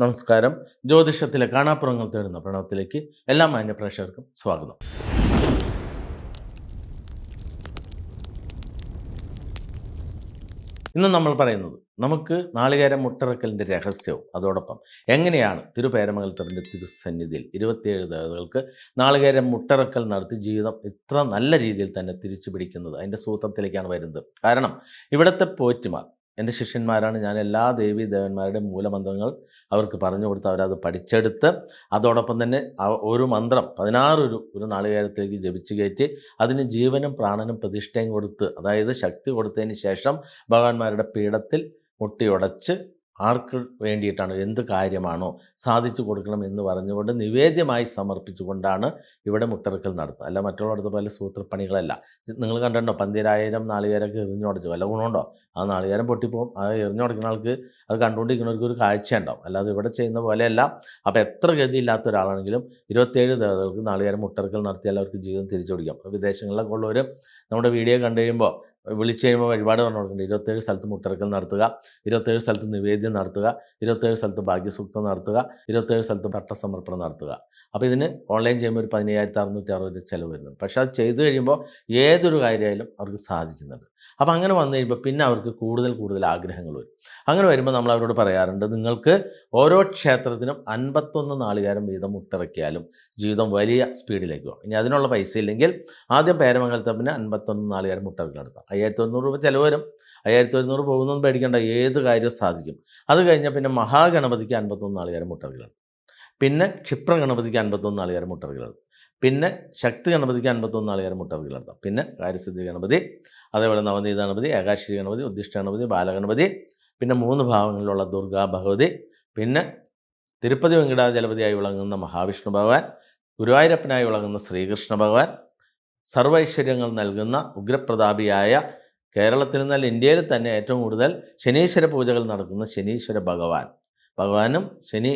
നമസ്കാരം. ജ്യോതിഷത്തിലെ കാണാപ്പുറങ്ങൾ തേടുന്ന പ്രണവത്തിലേക്ക് എല്ലാ മാന്യ പ്രേക്ഷകർക്കും സ്വാഗതം. ഇന്ന് നമ്മൾ പറയുന്നത് നമുക്ക് നാളികേരം മുട്ടിറക്കലിന്റെ രഹസ്യവും അതോടൊപ്പം എങ്ങനെയാണ് തിരുപേരമംഗലത്തറിന്റെ തിരുസന്നിധിയിൽ ഇരുപത്തിയേഴ് ദേവതകൾക്ക് നാളികേരം മുട്ടിറക്കൽ നടത്തി ജീവിതം ഇത്ര നല്ല രീതിയിൽ തന്നെ തിരിച്ചു പിടിക്കുന്നത് അതിന്റെ സൂത്രത്തിലേക്കാണ് വരുന്നത്. കാരണം ഇവിടുത്തെ പോറ്റുമാർ എന്റെ ശിഷ്യന്മാരാണ്. ഞാൻ എല്ലാ ദേവീ ദേവന്മാരുടെ മൂലമന്ത്രങ്ങൾ അവർക്ക് പറഞ്ഞു കൊടുത്ത് അവരത് പഠിച്ചെടുത്ത് അതോടൊപ്പം തന്നെ ഒരു മന്ത്രം പതിനാറ് ഒരു ഒരു നാളികേരത്തിലേക്ക് ജപിച്ചു കയറ്റി അതിന് ജീവനും പ്രാണനും പ്രതിഷ്ഠയും കൊടുത്ത് അതായത് ശക്തി കൊടുത്തതിന് ശേഷം ഭഗവാന്മാരുടെ പീഠത്തിൽ മുട്ടിയുടച്ച് ആർക്ക് വേണ്ടിയിട്ടാണ് എന്ത് കാര്യമാണോ സാധിച്ചു കൊടുക്കണം എന്ന് പറഞ്ഞുകൊണ്ട് നിവേദ്യമായി സമർപ്പിച്ചുകൊണ്ടാണ് ഇവിടെ മുട്ടിറക്കൽ നടത്തുക അല്ല മറ്റുള്ളവരുടെ പോലെ സൂത്രപ്പണികളല്ല. നിങ്ങൾ കണ്ടോ പന്തിരായിരം നാളികേരൊക്കെ എറിഞ്ഞുടച്ചു വല്ല ഗുണമുണ്ടോ? ആ നാളികേരം പൊട്ടിപ്പോവും. അത് എറിഞ്ഞുടക്കുന്ന ആൾക്ക് അത് കണ്ടുകൊണ്ടിരിക്കുന്നവർക്ക് ഒരു കാഴ്ച ഉണ്ടാവും അല്ലാതെ ഇവിടെ ചെയ്യുന്ന പോലെയല്ല. അപ്പോൾ എത്ര ഗതിയില്ലാത്ത ഒരാളാണെങ്കിലും ഇരുപത്തേഴ് ദേവതകൾക്ക് നാളികേരം മുട്ടറക്കൽ നടത്തിയാൽ അവർക്ക് ജീവിതം തിരിച്ചു പിടിക്കാം വിദേശങ്ങളിലൊക്കെ ഉള്ളവർ നമ്മുടെ വീഡിയോ കണ്ടു കഴിയുമ്പോൾ വിളിച്ചു കഴിയുമ്പോൾ വഴിപാട് പറഞ്ഞു ഇരുപത്തേഴ് സ്ഥലത്ത് മുട്ടിറക്കൽ നടത്തുക ഇരുപത്തേഴ് സ്ഥലത്ത് നിവേദ്യം നടത്തുക ഇരുപത്തേഴ് സ്ഥലത്ത് ഭാഗ്യസൂക്തം നടത്തുക ഇരുപത്തേഴ് സ്ഥലത്ത് പട്ടസമർപ്പണം നടത്തുക. അപ്പോൾ ഇതിന് ഓൺലൈൻ ചെയ്യുമ്പോൾ ഒരു പതിനയ്യായിരത്തി അറുന്നൂറ്റി അറുപത് ചിലവ് വരുന്നുണ്ട്. പക്ഷേ അത് ചെയ്തു കഴിയുമ്പോൾ ഏതൊരു കാര്യമായാലും അവർക്ക് സാധിക്കുന്നുണ്ട്. അപ്പോൾ അങ്ങനെ വന്നു കഴിയുമ്പോൾ പിന്നെ അവർക്ക് കൂടുതൽ കൂടുതൽ ആഗ്രഹങ്ങൾ വരും. അങ്ങനെ വരുമ്പോൾ നമ്മൾ അവരോട് പറയാറുണ്ട് നിങ്ങൾക്ക് ഓരോ ക്ഷേത്രത്തിനും അൻപത്തൊന്ന് നാളികാരം വീതം മുട്ടിറക്കിയാലും ജീവിതം വലിയ സ്പീഡിലേക്ക് പോകും ഇനി അതിനുള്ള പൈസ ഇല്ലെങ്കിൽ ആദ്യം പേരമംഗലത്തെ പിന്നെ അൻപത്തൊന്ന് നാലുകാരം മുട്ടിറക്കി നടത്താം അയ്യായിരത്തി ഒരുന്നൂറ് രൂപ ചിലവ് വരും അയ്യായിരത്തി ഒരുന്നൂറ് പോകുന്നൊന്നും പേടിക്കേണ്ട ഏത് കാര്യവും സാധിക്കും. അത് കഴിഞ്ഞാൽ പിന്നെ മഹാഗണപതിക്ക് അൻപത്തൊന്ന് മുട്ടിറക്കി നടത്തും പിന്നെ ക്ഷിപ്ര ഗണപതിക്ക് അൻപത്തൊന്ന് മുട്ടിറക്കി നടത്തും പിന്നെ ശക്തി ഗണപതിക്ക് അൻപത്തൊന്ന് നാളുകാരം നടത്താം പിന്നെ കാര്യസിദ്ധി ഗണപതി അതേപോലെ നവനീത ഗണപതി ഏകാശ്രീ ഗണപതി ഉദ്ദിഷ്ട ഗണപതി ബാലഗണപതി പിന്നെ മൂന്ന് ഭാവങ്ങളിലുള്ള ദുർഗാ ഭഗവതി പിന്നെ തിരുപ്പതി വെങ്കടാചലപതിയായി വിളങ്ങുന്ന മഹാവിഷ്ണു ഭഗവാൻ ഗുരുവായൂരപ്പനായി വിളങ്ങുന്ന ശ്രീകൃഷ്ണ ഭഗവാൻ സർവൈശ്വര്യങ്ങൾ നൽകുന്ന ഉഗ്രപ്രതാപിയായ കേരളത്തിൽ നിന്നാൽ ഇന്ത്യയിൽ തന്നെ ഏറ്റവും കൂടുതൽ ശനീശ്വര പൂജകൾ നടക്കുന്ന ശനീശ്വര ഭഗവാൻ. ഭഗവാനും ശനി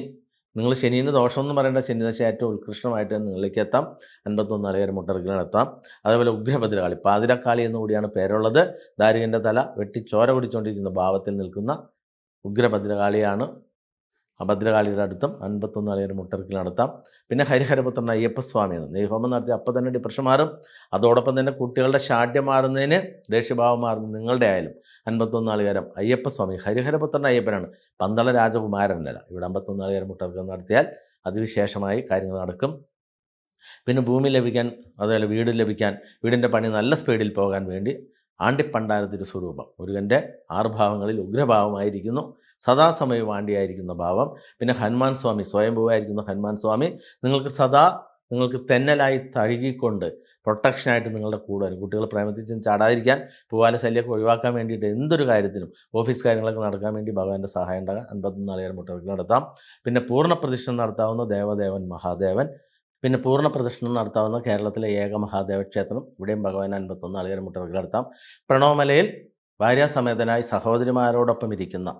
നിങ്ങൾ ശനീന് ദോഷമൊന്നും പറയേണ്ട. ശനി ദശ ഏറ്റവും ഉത്കൃഷ്ടമായിട്ട് നിങ്ങളിലേക്ക് എത്താം. അൻപത്തൊന്ന് അലയർ മുട്ടറക്കിൽ നടത്താം അതേപോലെ ഉഗ്രഭദ്രകാളി പാതിരക്കാളി എന്ന് കൂടിയാണ് പേരുള്ളത്. ദാരികന്റെ തല വെട്ടി ചോര കുടിച്ചുകൊണ്ടിരിക്കുന്ന ഭാവത്തിൽ നിൽക്കുന്ന ഉഗ്രഭദ്രകാളിയാണ് ഭദ്രകാളിയുടെ അടുത്തും അൻപത്തൊന്ന് അലകരം മുട്ടർക്കിൽ നടത്താം. പിന്നെ ഹരിഹരപുത്രൻ അയ്യപ്പസ്വാമിയാണ്. നെയ്ഹോമം നടത്തി അപ്പം തന്നെ ഡിപ്രഷൻ മാറും. അതോടൊപ്പം തന്നെ കുട്ടികളുടെ ശാഠ്യം മാറുന്നതിന് ദേഷ്യഭാവം മാറുന്ന നിങ്ങളുടെ ആയാലും. അൻപത്തൊന്ന് ആളുകാരം അയ്യപ്പസ്വാമി ഹരിഹരപുത്രൻ അയ്യപ്പനാണ്. പന്തള രാജകുമാരനല്ല. ഇവിടെ അമ്പത്തൊന്ന് ആളുകാരം മുട്ടർക്കം നടത്തിയാൽ അതിവിശേഷമായി കാര്യങ്ങൾ നടക്കും. പിന്നെ ഭൂമി ലഭിക്കാൻ അതുപോലെ വീട് ലഭിക്കാൻ വീടിന്റെ പണി നല്ല സ്പീഡിൽ പോകാൻ വേണ്ടി ആണ്ടിപ്പണ്ടാരത്തിന്റെ സ്വരൂപം. മുരുകന്റെ ആർഭാവങ്ങളിൽ ഉഗ്രഭാവമായിരിക്കുന്നു. സദാസമയം ആണ്ടിയായിരിക്കുന്ന ഭാവം. പിന്നെ ഹനുമാൻ സ്വാമി സ്വയംഭൂവായിരിക്കുന്ന ഹനുമാൻ സ്വാമി നിങ്ങൾക്ക് സദാ നിങ്ങൾക്ക് തെന്നലായി തഴുകിക്കൊണ്ട് പ്രൊട്ടക്ഷനായിട്ട് നിങ്ങളുടെ കൂടെ വരും. കുട്ടികൾ പ്രേമത്തിൽ ചെന്ന് ചാടാതിരിക്കാൻ പൂവാല ശല്യമൊക്കെ ഒഴിവാക്കാൻ വേണ്ടിയിട്ട് എന്തൊരു കാര്യത്തിനും ഓഫീസ് കാര്യങ്ങളൊക്കെ നടക്കാൻ വേണ്ടി ഭഗവാന്റെ സഹായം ഉണ്ടാകാൻ അൻപത്തൊന്ന് നാളികേരം മുട്ടകൾക്ക് നടത്താം. പിന്നെ പൂർണ പ്രദക്ഷിണം നടത്താവുന്ന ദേവദേവൻ മഹാദേവൻ. പിന്നെ പൂർണ പ്രദക്ഷിണം നടത്താവുന്ന കേരളത്തിലെ ഏക മഹാദേവ ക്ഷേത്രം. ഇവിടെയും ഭഗവാൻ അൻപത്തൊന്ന് നാളികേരം മുട്ടവർക്ക് നടത്താം. പ്രണവമലയിൽ ഭാര്യാസമേതനായി സഹോദരിമാരോടൊപ്പം ഇരിക്കുന്ന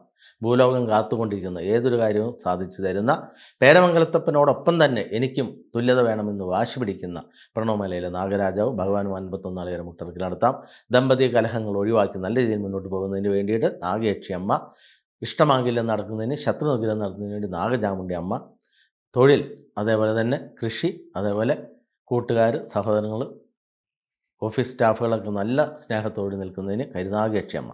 ഭൂലോകം കാത്തുകൊണ്ടിരിക്കുന്ന ഏതൊരു കാര്യവും സാധിച്ചു തരുന്ന പേരമംഗലത്തപ്പനോടൊപ്പം തന്നെ എനിക്കും തുല്യത വേണമെന്ന് വാശി പിടിക്കുന്ന പ്രണവമലയിലെ നാഗരാജാവ് ഭഗവാൻ അൻപത്തൊന്ന് മുട്ടകൾക്ക് നടത്താം. ദമ്പതി കലഹങ്ങൾ ഒഴിവാക്കി നല്ല രീതിയിൽ മുന്നോട്ട് പോകുന്നതിന് വേണ്ടിയിട്ട് നാഗയക്ഷി അമ്മ ഇഷ്ടമാകില്ലെന്ന് നടക്കുന്നതിന് ശത്രുനിഗ്രഹം നടത്തുന്നതിന് വേണ്ടി നാഗചാമുണ്ടി അമ്മ തൊഴിൽ അതേപോലെ തന്നെ കൃഷി അതേപോലെ കൂട്ടുകാർ സഹോദരങ്ങൾ ഓഫീസ് സ്റ്റാഫുകളൊക്കെ നല്ല സ്നേഹത്തോടെ നിൽക്കുന്നതിന് കരുനാഗ യക്ഷിയമ്മ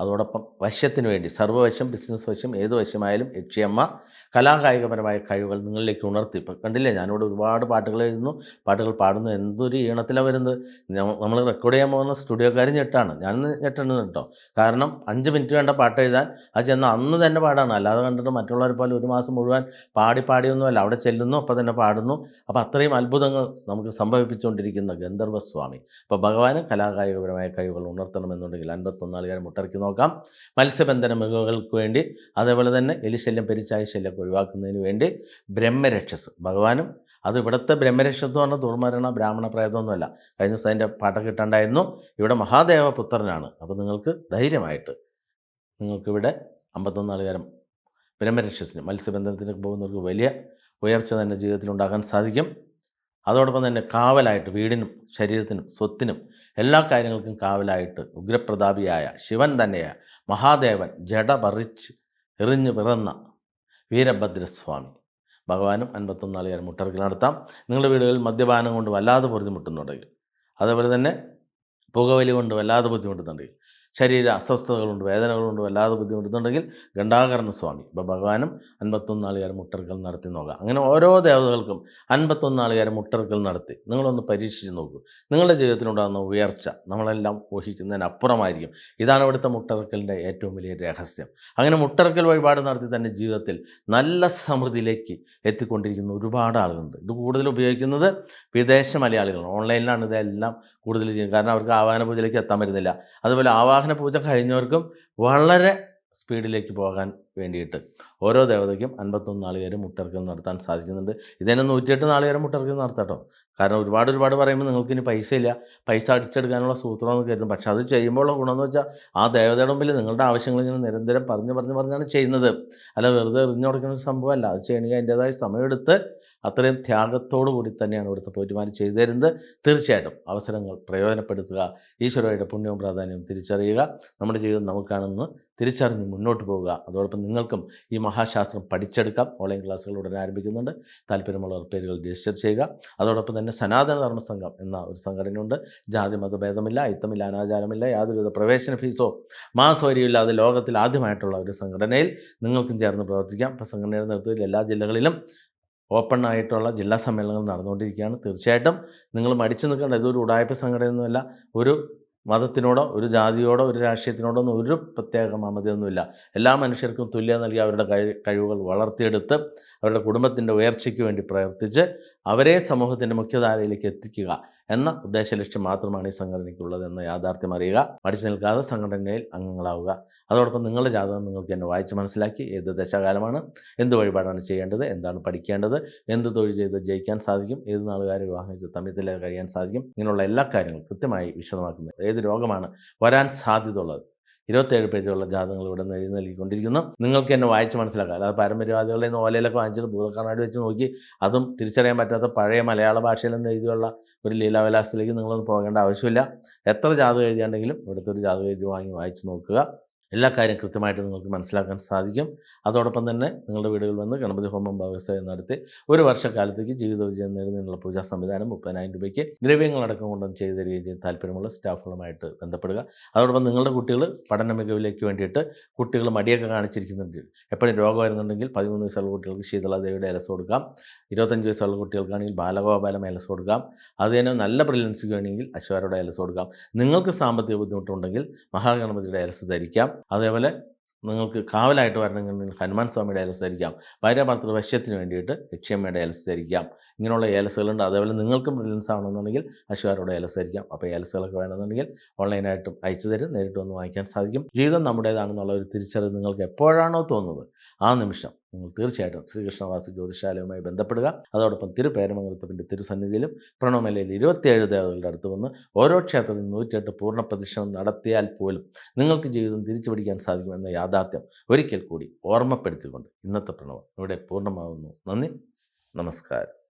അതോടൊപ്പം വശ്യത്തിന് വേണ്ടി സർവവശം ബിസിനസ് വശം ഏത് വശമായാലും യക്ഷിയമ്മ കലാകായികപരമായ കഴിവുകൾ നിങ്ങളിലേക്ക് ഉണർത്തി. ഇപ്പം കണ്ടില്ലേ ഞാനിവിടെ ഒരുപാട് പാട്ടുകൾ എഴുതുന്നു. പാട്ടുകൾ പാടുന്നു എന്തൊരു ഈണത്തിലാണ് വരുന്നത്. നമ്മൾ റെക്കോർഡ് ചെയ്യാൻ പോകുന്ന സ്റ്റുഡിയോക്കാർ ഞെട്ടാണ്. ഞാൻ ഞെട്ടണം കേട്ടോ. കാരണം അഞ്ച് മിനിറ്റ് വേണ്ട പാട്ട് എഴുതാൻ അത് ചെന്ന അന്ന് തന്നെ പാടാണ്. അല്ലാതെ കണ്ടിട്ട് മറ്റുള്ളവരെ പോലെ ഒരു മാസം മുഴുവൻ പാടി പാടിയൊന്നുമല്ല. അവിടെ ചെല്ലുന്നു അപ്പം തന്നെ പാടുന്നു. അപ്പോൾ അത്രയും അത്ഭുതങ്ങൾ നമുക്ക് സംഭവിപ്പിച്ചുകൊണ്ടിരിക്കുന്ന ഗന്ധർവസ്വാമി. അപ്പോൾ ഭഗവാന് കലാകായികപരമായ കഴിവുകൾ ഉണർത്തണമെന്നുണ്ടെങ്കിൽ അൻപത്തൊന്നാളുകാരെ മുട്ടറക്കി നോക്കാം. മത്സ്യബന്ധന മൃഗങ്ങൾക്ക് വേണ്ടി അതേപോലെ തന്നെ എലിശല്യം പെരിച്ചായ ശല്യമൊക്കെ ഒഴിവാക്കുന്നതിന് വേണ്ടി ബ്രഹ്മരക്ഷസ്. ഭഗവാനും അത് ഇവിടുത്തെ ബ്രഹ്മരക്ഷസ് എന്ന് പറഞ്ഞാൽ ദുർമരണ ബ്രാഹ്മണ പ്രേതമൊന്നുമല്ല. കഴിഞ്ഞ ദിവസം അതിന്റെ പാട്ടൊക്കെ ഇട്ടുണ്ടായിരുന്നു ഇവിടെ മഹാദേവ പുത്രനാണ് അപ്പോൾ നിങ്ങൾക്ക് ധൈര്യമായിട്ട് നിങ്ങൾക്കിവിടെ അമ്പത്തൊന്നാളുകാരം ബ്രഹ്മരക്ഷസിന് മത്സ്യബന്ധനത്തിന് പോകുന്നവർക്ക് വലിയ ഉയർച്ച തന്നെ ജീവിതത്തിൽ ഉണ്ടാക്കാൻ സാധിക്കും. അതോടൊപ്പം തന്നെ കാവലായിട്ട് വീടിനും ശരീരത്തിനും സ്വത്തിനും എല്ലാ കാര്യങ്ങൾക്കും കാവലായിട്ട് ഉഗ്രപ്രതാപിയായ ശിവൻ തന്നെയാണ് മഹാദേവൻ ജഡപറിച്ച് എറിഞ്ഞു പിറന്ന വീരഭദ്രസ്വാമി. ഭഗവാനും അൻപത്തൊന്ന് നാളുകാരം മുട്ടറക്കൽ നടത്താം. നിങ്ങളുടെ വീടുകളിൽ മദ്യപാനം കൊണ്ട് വല്ലാതെ ബുദ്ധിമുട്ടുന്നുണ്ടെങ്കിൽ അതേപോലെ തന്നെ പുകവലി കൊണ്ട് വല്ലാതെ ബുദ്ധിമുട്ടുന്നുണ്ടെങ്കിൽ ശരീര അസ്വസ്ഥതകളുണ്ട് വേദനകളുണ്ട് വല്ലാതെ ബുദ്ധിമുട്ടുന്നുണ്ടെങ്കിൽ ഗണ്ടാകരണ സ്വാമി ഇപ്പോൾ ഭഗവാനും അൻപത്തൊന്ന് മുട്ടർക്കൽ നടത്തി നോക്കുക അങ്ങനെ ഓരോ ദേവതകൾക്കും അൻപത്തൊന്ന് മുട്ടർക്കൽ നടത്തി. നിങ്ങളൊന്ന് പരീക്ഷിച്ച് നോക്കൂ. നിങ്ങളുടെ ജീവിതത്തിലുണ്ടാകുന്ന ഉയർച്ച നമ്മളെല്ലാം ഊഹിക്കുന്നതിനപ്പുറമായിരിക്കും. ഇതാണ് ഇവിടുത്തെ മുട്ടർക്കലിന്റെ ഏറ്റവും വലിയ രഹസ്യം. അങ്ങനെ മുട്ടർക്കൽ വഴിപാട് നടത്തി തന്നെ ജീവിതത്തിൽ നല്ല സമൃദ്ധിയിലേക്ക് എത്തിക്കൊണ്ടിരിക്കുന്ന ഒരുപാട് ആളുകളുണ്ട്. ഇത് കൂടുതൽ ഉപയോഗിക്കുന്നത് വിദേശ മലയാളികളാണ്. ഓൺലൈനിലാണ് ഇതെല്ലാം കൂടുതൽ ചെയ്യും. കാരണം അവർക്ക് ആവാഹന പൂജയിലേക്ക് എത്താൻ പറ്റുന്നില്ല. അതുപോലെ ആവാഹന പൂജ കഴിഞ്ഞവർക്കും വളരെ സ്പീഡിലേക്ക് പോകാൻ വേണ്ടിയിട്ട് ഓരോ ദേവതയ്ക്കും അൻപത്തൊന്ന് നാളികേരം മുട്ടർക്കം നടത്താൻ സാധിക്കുന്നുണ്ട്. ഇതന്നെ നൂറ്റിയെട്ട് നാളികേരം മുട്ടർക്കം നടത്താട്ടോ. കാരണം ഒരുപാട് ഒരുപാട് പറയുമ്പോൾ നിങ്ങൾക്ക് ഇനി പൈസ ഇല്ല പൈസ അടിച്ചെടുക്കാനുള്ള സൂത്രമെന്ന് കരുതും. പക്ഷെ അത് ചെയ്യുമ്പോഴുള്ള ഗുണമെന്ന് വെച്ചാൽ ആ ദേവതയുടെ മുമ്പിൽ നിങ്ങളുടെ ആവശ്യങ്ങൾ ഇങ്ങനെ നിരന്തരം പറഞ്ഞ് പറഞ്ഞ് പറഞ്ഞാണ് ചെയ്യുന്നത്. അല്ല വെറുതെ എറിഞ്ഞു കൊടുക്കുന്ന ഒരു സംഭവമല്ല. അത് ചെയ്യണമെങ്കിൽ അതിന്റേതായ സമയമെടുത്ത് അത്രയും ത്യാഗത്തോടു കൂടി തന്നെയാണ് ഇവിടുത്തെ പൗരിമാർ ചെയ്തു തരുന്നത് തീർച്ചയായിട്ടും അവസരങ്ങൾ പ്രയോജനപ്പെടുത്തുക. ഈശ്വരയുടെ പുണ്യവും പ്രാധാന്യവും തിരിച്ചറിയുക. നമ്മുടെ ജീവിതം നമുക്കാണെന്ന് തിരിച്ചറിഞ്ഞ് മുന്നോട്ട് പോവുക അതോടൊപ്പം നിങ്ങൾക്കും ഈ മഹാശാസ്ത്രം പഠിച്ചെടുക്കാം. ഓൺലൈൻ ക്ലാസ്സുകൾ ഉടനെ ആരംഭിക്കുന്നുണ്ട്. താല്പര്യമുള്ളവർ പേരുകൾ രജിസ്റ്റർ ചെയ്യുക. അതോടൊപ്പം തന്നെ സനാതന ധർമ്മ സംഘം എന്ന ഒരു സംഘടനയുണ്ട്. ജാതി മതഭേദമില്ല യുദ്ധമില്ല അനാചാരമില്ല യാതൊരുവിധ പ്രവേശന ഫീസോ മാസവരിയോ ഇല്ലാതെ ലോകത്തിൽ ആദ്യമായിട്ടുള്ള ഒരു സംഘടനയിൽ നിങ്ങൾക്കും ചേർന്ന് പ്രവർത്തിക്കാം. ഇപ്പോൾ സംഘടനയുടെ നേതൃത്വത്തിൽ എല്ലാ ജില്ലകളിലും ഓപ്പൺ ആയിട്ടുള്ള ജില്ലാ സമ്മേളനങ്ങൾ നടന്നുകൊണ്ടിരിക്കുകയാണ്. തീർച്ചയായിട്ടും നിങ്ങൾ മടിച്ചു നിൽക്കേണ്ട ഇതൊരു ഉടായ്പ സംഘടനയൊന്നുമല്ല. ഒരു മതത്തിനോടോ ഒരു ജാതിയോടോ ഒരു രാഷ്ട്രീയത്തിനോടോ ഒന്നും ഒരു പ്രത്യേക മമതയൊന്നുമില്ല. എല്ലാ മനുഷ്യർക്കും തുല്യം നൽകി അവരുടെ കഴിവുകൾ വളർത്തിയെടുത്ത് അവരുടെ കുടുംബത്തിന്റെ ഉയർച്ചയ്ക്ക് വേണ്ടി പ്രവർത്തിച്ച് അവരെ സമൂഹത്തിന്റെ മുഖ്യധാരയിലേക്ക് എത്തിക്കുക. എന്ന ഉദ്ദേശ ലക്ഷ്യം മാത്രമാണ് ഈ സംഘടനയ്ക്കുള്ളത് എന്ന യാഥാർത്ഥ്യം അറിയുക. മടിച്ചു നിൽക്കാതെ സംഘടനയിൽ അംഗങ്ങളാവുക. അതോടൊപ്പം നിങ്ങളുടെ ജാതകം നിങ്ങൾക്ക് എന്നെ വായിച്ച് മനസ്സിലാക്കി ഏത് ദശകാലമാണ് എന്ത് വഴിപാടാണ് ചെയ്യേണ്ടത് എന്താണ് പഠിക്കേണ്ടത് എന്ത് തൊഴിൽ ചെയ്ത് ജയിക്കാൻ സാധിക്കും ഏത് നാളുകാരെ വിവാഹം ചെയ്ത് തമ്മിൽ കഴിയാൻ സാധിക്കും ഇങ്ങനെയുള്ള എല്ലാ കാര്യങ്ങളും കൃത്യമായി വിശദമാക്കുന്നത്. ഏത് രോഗമാണ് വരാൻ സാധ്യത ഉള്ളത് ഇരുപത്തേഴ് പേജുള്ള ജാതകങ്ങൾ ഇവിടെ നിന്ന് എഴുതി നൽകിക്കൊണ്ടിരിക്കുന്നു. നിങ്ങൾക്ക് എന്നെ വായിച്ച് മനസ്സിലാക്കാം. അല്ലാതെ പാരമ്പര്യവാദികളുടെ നിന്ന് ഓലയിലൊക്കെ വാങ്ങിച്ചിട്ട് ഭൂതക്കണ്ണാടി വെച്ച് നോക്കി അതും തിരിച്ചറിയാൻ പറ്റാത്ത പഴയ മലയാള ഭാഷയിൽ നിന്ന് എഴുതിയുള്ള ഒരു ലീലാവിലാസത്തിലേക്ക് നിങ്ങളൊന്നും പോകേണ്ട ആവശ്യമില്ല. എത്ര ജാതകം എഴുതിയാണ്ടെങ്കിലും ഇവിടുത്തെ ഒരു ജാതകം എഴുതി വാങ്ങി വായിച്ച് നോക്കുക. എല്ലാ കാര്യം കൃത്യമായിട്ട് നിങ്ങൾക്ക് മനസ്സിലാക്കാൻ സാധിക്കും. അതോടൊപ്പം തന്നെ നിങ്ങളുടെ വീടുകളിൽ വന്ന് ഗണപതി ഹോമം ഭാഗസ്ഥയം നടത്തി ഒരു വർഷക്കാലത്തേക്ക് ജീവിത വിജയം നേടുന്നതിനുള്ള പൂജാ സംവിധാനം മുപ്പതിനായിരം രൂപയ്ക്ക് ദ്രവ്യങ്ങളടക്കം കൊണ്ടും ചെയ്തു തരികയും ചെയ്യും താല്പര്യമുള്ള സ്റ്റാഫുകളുമായിട്ട് ബന്ധപ്പെടുക. അതോടൊപ്പം നിങ്ങളുടെ കുട്ടികൾ പഠന മികവിലേക്ക് വേണ്ടിയിട്ട് കുട്ടികൾ മടിയൊക്കെ കാണിച്ചിരിക്കുന്നുണ്ട്. എപ്പോഴും രോഗം വരുന്നുണ്ടെങ്കിൽ പതിമൂന്ന് വയസ്സുള്ള കുട്ടികൾക്ക് ശീതളാദേവിയുടെ ഇലസ് കൊടുക്കാം. ഇരുപത്തഞ്ച് വയസ്സുള്ള കുട്ടികൾക്കാണെങ്കിൽ ബാലഗോപാലം ഇലസ് കൊടുക്കാം. അത് തന്നെ നല്ല ബ്രില്യൻസിക്ക് വേണമെങ്കിൽ അശ്വാരയുടെ ഇലസ് കൊടുക്കാം. നിങ്ങൾക്ക് സാമ്പത്തിക ബുദ്ധിമുട്ടുണ്ടെങ്കിൽ മഹാഗണപതിയുടെ ഇലസ് ധരിക്കാം. അതേപോലെ നിങ്ങൾക്ക് കാവലായിട്ട് വരണമെങ്കിൽ ഹനുമാൻ സ്വാമിയുടെ ധരിക്കാം ഭാര്യാഭർത്തൃ വശ്യത്തിന് വേണ്ടിയിട്ട് ലക്ഷ്യമ്മയുടെ ധരിക്കാം ഇങ്ങനെയുള്ള ഏലസുകളുണ്ട് അതേപോലെ നിങ്ങൾക്കും ബ്രില്യൻസ് ആണെന്നുണ്ടെങ്കിൽ അശ്വാരോടെ ഏലസ് ആയിരിക്കാം. അപ്പോൾ ഏലസുകളൊക്കെ വേണമെന്നുണ്ടെങ്കിൽ ഓൺലൈനായിട്ടും അയച്ചു തരും. നേരിട്ട് വന്ന് വാങ്ങിക്കാൻ സാധിക്കും. ജീവിതം നമ്മുടേതാണെന്നുള്ള ഒരു തിരിച്ചറിവ് നിങ്ങൾക്ക് എപ്പോഴാണോ തോന്നുന്നത് ആ നിമിഷം നിങ്ങൾ തീർച്ചയായിട്ടും ശ്രീകൃഷ്ണവാസി ജ്യോതിശാലയുമായി ബന്ധപ്പെടുക. അതോടൊപ്പം തിരുപേരമംഗലത്തിന്റെ തിരുസന്നിധിയിലും പ്രണവമലയിൽ ഇരുപത്തിയേഴ് ദേവതകളുടെ അടുത്ത് വന്ന് ഓരോ ക്ഷേത്രത്തിൽ നൂറ്റിയെട്ട് പൂർണ പ്രദക്ഷിണം നടത്തിയാൽ പോലും നിങ്ങൾക്ക് ജീവിതം തിരിച്ചു പിടിക്കാൻ സാധിക്കുമെന്ന യാഥാർത്ഥ്യം ഒരിക്കൽ കൂടി ഓർമ്മപ്പെടുത്തിക്കൊണ്ട് ഇന്നത്തെ പ്രണവം ഇവിടെ പൂർണമാകുന്നു നന്ദി. നമസ്കാരം.